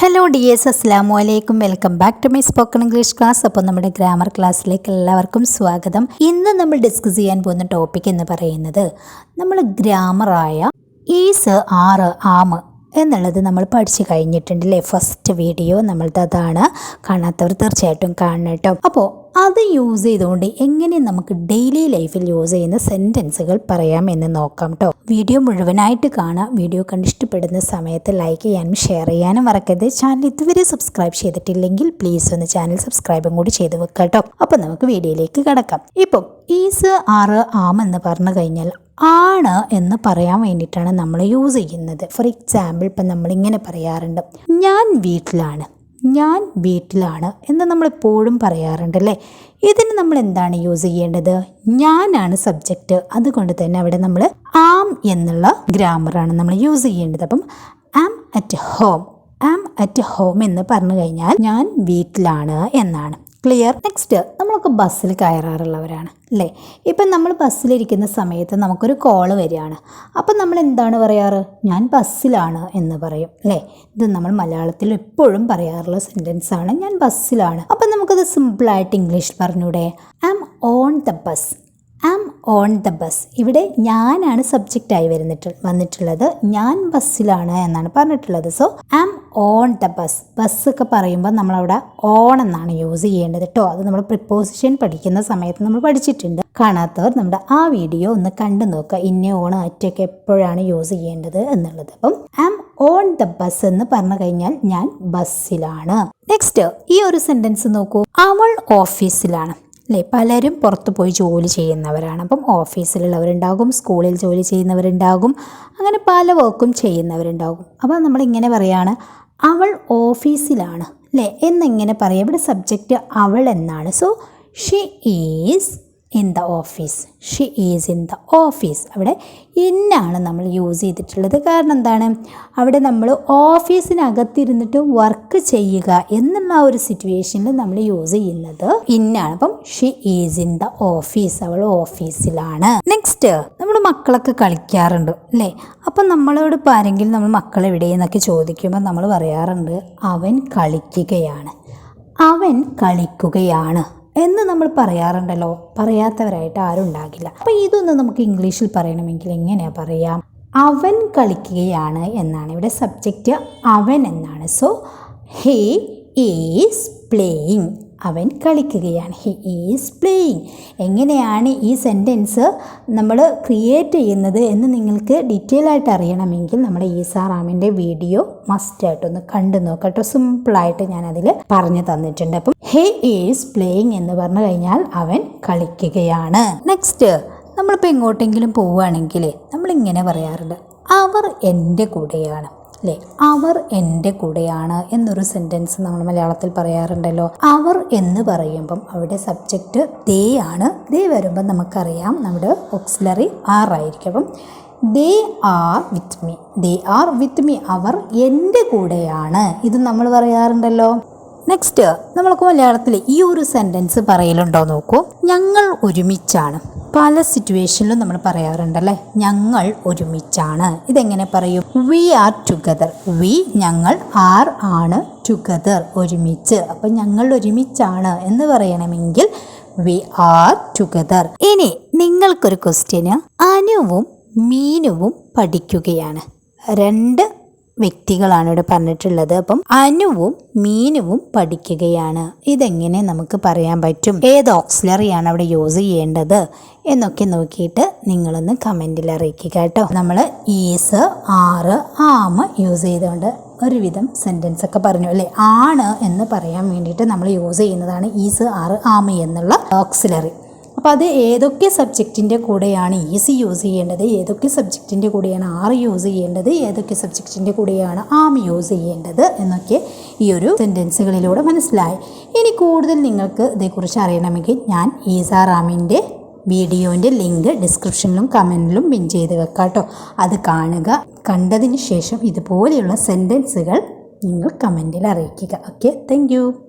Hello D എസ് അസ്ലാം വലൈക്കും welcome back to my spoken English class അപ്പോൾ നമ്മുടെ ഗ്രാമർ ക്ലാസ്സിലേക്ക് എല്ലാവർക്കും സ്വാഗതം. ഇന്ന് നമ്മൾ ഡിസ്കസ് ചെയ്യാൻ പോകുന്ന ടോപ്പിക് എന്ന് പറയുന്നത് നമ്മൾ ഗ്രാമറായ ഈസ് ആറ് ആമ് എന്നുള്ളത് നമ്മൾ പഠിച്ചു കഴിഞ്ഞിട്ടുണ്ടല്ലേ? ഫസ്റ്റ് വീഡിയോ നമ്മളത് അതാണ് കാണാത്തവർ തീർച്ചയായിട്ടും കാണണം കേട്ടോ. അപ്പോൾ അത് യൂസ് ചെയ്തുകൊണ്ട് എങ്ങനെ നമുക്ക് ഡെയിലി ലൈഫിൽ യൂസ് ചെയ്യുന്ന സെന്റൻസുകൾ പറയാം എന്ന് നോക്കാം കേട്ടോ വീഡിയോ മുഴുവനായിട്ട് കാണാം. വീഡിയോ കണ്ടിഷ്ടപ്പെടുന്ന സമയത്ത് ലൈക്ക് ചെയ്യാനും ഷെയർ ചെയ്യാനും മറക്കരുത്. ചാനൽ ഇതുവരെ സബ്സ്ക്രൈബ് ചെയ്തിട്ടില്ലെങ്കിൽ പ്ലീസ് ഒന്ന് ചാനൽ സബ്സ്ക്രൈബും കൂടി ചെയ്ത് വെക്കാം കേട്ടോ അപ്പോൾ നമുക്ക് വീഡിയോയിലേക്ക് കടക്കാം. ഇപ്പോൾ ഈസ് ആറ് ആം എന്ന് പറഞ്ഞു കഴിഞ്ഞാൽ ആണ് എന്ന് പറയാൻ വേണ്ടിയിട്ടാണ് നമ്മൾ യൂസ് ചെയ്യുന്നത്. ഫോർ എക്സാമ്പിൾ ഇപ്പം നമ്മളിങ്ങനെ പറയാറുണ്ട്. ഞാൻ വീട്ടിലാണ്. ഞാൻ വീട്ടിലാണ് എന്ന് നമ്മൾ എപ്പോഴും പറയാറുണ്ട് അല്ലേ ഇതിന് നമ്മൾ എന്താണ് യൂസ് ചെയ്യേണ്ടത്? ഞാനാണ് സബ്ജക്റ്റ് അതുകൊണ്ട് തന്നെ അവിടെ നമ്മൾ ആം എന്നുള്ള ഗ്രാമറാണ് നമ്മൾ യൂസ് ചെയ്യേണ്ടത്. അപ്പം am at home am at home എന്ന് പറഞ്ഞു കഴിഞ്ഞാൽ ഞാൻ വീട്ടിലാണ് എന്നാണ്. ക്ലിയർ നെക്സ്റ്റ് നമ്മളൊക്കെ ബസ്സിൽ കയറാറുള്ളവരാണ് അല്ലേ? ഇപ്പം നമ്മൾ ബസ്സിലിരിക്കുന്ന സമയത്ത് നമുക്കൊരു കോൾ വരികയാണ്. അപ്പം നമ്മൾ എന്താണ് പറയാറ്? ഞാൻ ബസ്സിലാണ് എന്ന് പറയും അല്ലേ? ഇത് നമ്മൾ മലയാളത്തിൽ എപ്പോഴും പറയാറുള്ള സെന്റൻസ് ആണ് ഞാൻ ബസ്സിലാണ് അപ്പം നമുക്കത് സിമ്പിളായിട്ട് ഇംഗ്ലീഷിൽ പറഞ്ഞൂടെ? I am on the bus am on the bus ഇവിടെ ഞാനാണ് സബ്ജക്റ്റായി വരുന്നിട്ട് വന്നിട്ടുള്ളത്. ഞാൻ ബസ്സിലാണ് എന്നാണ് പറഞ്ഞിട്ടുള്ളത്. So am on the bus bus ഒക്കെ പറയുമ്പോൾ നമ്മളവിടെ ഓൺ എന്നാണ് യൂസ് ചെയ്യേണ്ടത് കേട്ടോ അത് നമ്മൾ പ്രിപ്പോസിഷൻ പഠിക്കുന്ന സമയത്ത് നമ്മൾ പഠിച്ചിട്ടുണ്ട്. കാണാത്തവർ നമ്മുടെ ആ വീഡിയോ ഒന്ന് കണ്ടു നോക്കുക. ഇന്ന ഓൺ അറ്റൊക്കെ എപ്പോഴാണ് യൂസ് ചെയ്യേണ്ടത് എന്നുള്ളത്. അപ്പം ആം ഓൺ ദ ബസ് എന്ന് പറഞ്ഞു കഴിഞ്ഞാൽ ഞാൻ ബസ്സിലാണ്. നെക്സ്റ്റ് ഈ ഒരു സെന്റൻസ് നോക്കൂ. അവൾ ഓഫീസിലാണ് അല്ലേ? പലരും പുറത്ത് പോയി ജോലി ചെയ്യുന്നവരാണ്. അപ്പം ഓഫീസിലുള്ളവരുണ്ടാകും സ്കൂളിൽ ജോലി ചെയ്യുന്നവരുണ്ടാകും അങ്ങനെ പല വർക്കും ചെയ്യുന്നവരുണ്ടാകും. അപ്പോൾ നമ്മളിങ്ങനെ പറയാണ് അവൾ ഓഫീസിലാണ് അല്ലേ? എന്നിങ്ങനെ പറയാം? ഇവിടെ സബ്ജക്റ്റ് അവൾ എന്നാണ്. So she is in the office she is in the office അവിടെ ഇന്നാണ് നമ്മൾ യൂസ് ചെയ്തിട്ടുള്ളത്. കാരണം എന്താണ്? അവിടെ നമ്മൾ ഓഫീസിനകത്തിരുന്നിട്ട് വർക്ക് ചെയ്യുക എന്നുള്ള ഒരു സിറ്റുവേഷനിൽ നമ്മൾ യൂസ് ചെയ്യുന്നത്. ഇന്നാണ് അപ്പം she is in the office അവൾ ഓഫീസിലാണ് നെക്സ്റ്റ് നമ്മൾ മക്കളൊക്കെ കളിക്കാറുണ്ട് അല്ലേ? അപ്പം നമ്മളോട് ഇപ്പോൾ ആരെങ്കിലും നമ്മൾ മക്കൾ എവിടെയെന്നൊക്കെ ചോദിക്കുമ്പോൾ നമ്മൾ പറയാറുണ്ട് അവൻ കളിക്കുകയാണ്. അവൻ കളിക്കുകയാണ്. എന്ന് നമ്മൾ പറയാറുണ്ടല്ലോ. പറയാത്തവരായിട്ട് ആരും ഉണ്ടാകില്ല അപ്പോൾ ഇതൊന്ന് നമുക്ക് ഇംഗ്ലീഷിൽ പറയണമെങ്കിൽ എങ്ങനെയാ പറയാം? അവൻ കളിക്കുകയാണ് എന്നാണ്. ഇവിടെ സബ്ജക്റ്റ് അവൻ എന്നാണ്. സോ ഹേ ഈസ് പ്ലേയിങ് അവൻ കളിക്കുകയാണ്. ഹി ഈസ് പ്ലേയിങ് എങ്ങനെയാണ് ഈ സെന്റൻസ് നമ്മൾ ക്രിയേറ്റ് ചെയ്യുന്നത് എന്ന് നിങ്ങൾക്ക് ഡീറ്റെയിൽ ആയിട്ട് അറിയണമെങ്കിൽ നമ്മുടെ ഈസാറാമിന്റെ വീഡിയോ മസ്റ്റ് വീഡിയോ മസ്റ്റായിട്ടൊന്ന് കണ്ടു നോക്കട്ടോ സിമ്പിളായിട്ട് ഞാൻ അതിൽ പറഞ്ഞു തന്നിട്ടുണ്ട്. അപ്പം ഹേ ഈസ് പ്ലേയിങ് എന്ന് പറഞ്ഞു കഴിഞ്ഞാൽ അവൻ കളിക്കുകയാണ്. നെക്സ്റ്റ് നമ്മളിപ്പോൾ എങ്ങോട്ടെങ്കിലും പോവുകയാണെങ്കിൽ നമ്മളിങ്ങനെ പറയാറുണ്ട് അവർ എന്റെ കൂടെയാണ്. അല്ലേ അവർ എന്റെ കൂടെയാണ് എന്നൊരു സെന്റൻസ് നമ്മൾ മലയാളത്തിൽ പറയാറുണ്ടല്ലോ. അവർ എന്ന് പറയുമ്പം അവിടെ സബ്ജക്റ്റ് ദേ ആണ്. ദേ വരുമ്പം നമുക്കറിയാം നമ്മുടെ ഓക്സിലറി ആർ ആയിരിക്കും. അപ്പം they are with me they are with me അവർ എന്റെ കൂടെയാണ്. ഇത് നമ്മൾ പറയാറുണ്ടല്ലോ. നെക്സ്റ്റ് നമ്മൾക്ക് മലയാളത്തിൽ ഈ ഒരു സെന്റൻസ് പറയലുണ്ടോ നോക്കൂ. ഞങ്ങൾ ഒരുമിച്ചാണ്. പല സിറ്റുവേഷനിലും നമ്മൾ പറയാറുണ്ടല്ലേ? ഞങ്ങൾ ഒരുമിച്ചാണ്. ഇതെങ്ങനെ പറയും? വി ആർ ടുഗദർ വി ഞങ്ങൾ ആർ ആണ് ടുഗദർ ഒരുമിച്ച്. അപ്പം ഞങ്ങൾ ഒരുമിച്ചാണ് എന്ന് പറയണമെങ്കിൽ വി ആർ ടുഗദർ ഇനി നിങ്ങൾക്കൊരു ക്വസ്റ്റ്യന് അനുവും മീനുവും പഠിക്കുകയാണ്. രണ്ട് വ്യക്തികളാണ് ഇവിടെ പറഞ്ഞിട്ടുള്ളത്. അപ്പം അനുവും മീനുവും പഠിക്കുകയാണ്. ഇതെങ്ങനെ നമുക്ക് പറയാൻ പറ്റും? ഏത് ഓക്സിലറിയാണ് അവിടെ യൂസ് ചെയ്യേണ്ടത് എന്നൊക്കെ നോക്കിയിട്ട് നിങ്ങളൊന്ന് കമന്റിൽ അറിയിക്കുക കേട്ടോ. നമ്മൾ ഈസ് ആറ് ആമ് യൂസ് ചെയ്തുകൊണ്ട് ഒരുവിധം സെന്റൻസ് ഒക്കെ പറഞ്ഞു. അല്ലേ? ആണ് എന്ന് പറയാൻ വേണ്ടിയിട്ട് നമ്മൾ യൂസ് ചെയ്യുന്നതാണ് ഈസ് ആറ് ആമ എന്നുള്ള ഓക്സിലറി. അപ്പോൾ അത് ഏതൊക്കെ സബ്ജക്റ്റിന്റെ കൂടെയാണ് ഇ സി യൂസ് ചെയ്യേണ്ടത്? ഏതൊക്കെ സബ്ജക്റ്റിന്റെ കൂടെയാണ് ആർ യൂസ് ചെയ്യേണ്ടത്? ഏതൊക്കെ സബ്ജക്റ്റിന്റെ കൂടെയാണ് ആം യൂസ് ചെയ്യേണ്ടത്? എന്നൊക്കെ ഈ ഒരു സെന്റൻസുകളിലൂടെ മനസ്സിലായി. ഇനി കൂടുതൽ നിങ്ങൾക്ക് ഇതേക്കുറിച്ച് അറിയണമെങ്കിൽ ഞാൻ ഈസാ റാമിന്റെ വീഡിയോന്റെ ലിങ്ക് ഡിസ്ക്രിപ്ഷനിലും കമന്റിലും പിൻ ചെയ്ത് വെക്കാം കേട്ടോ അത് കാണുക. കണ്ടതിന് ശേഷം ഇതുപോലെയുള്ള സെന്റൻസുകൾ നിങ്ങൾ കമന്റിൽ അറിയിക്കുക. Okay thank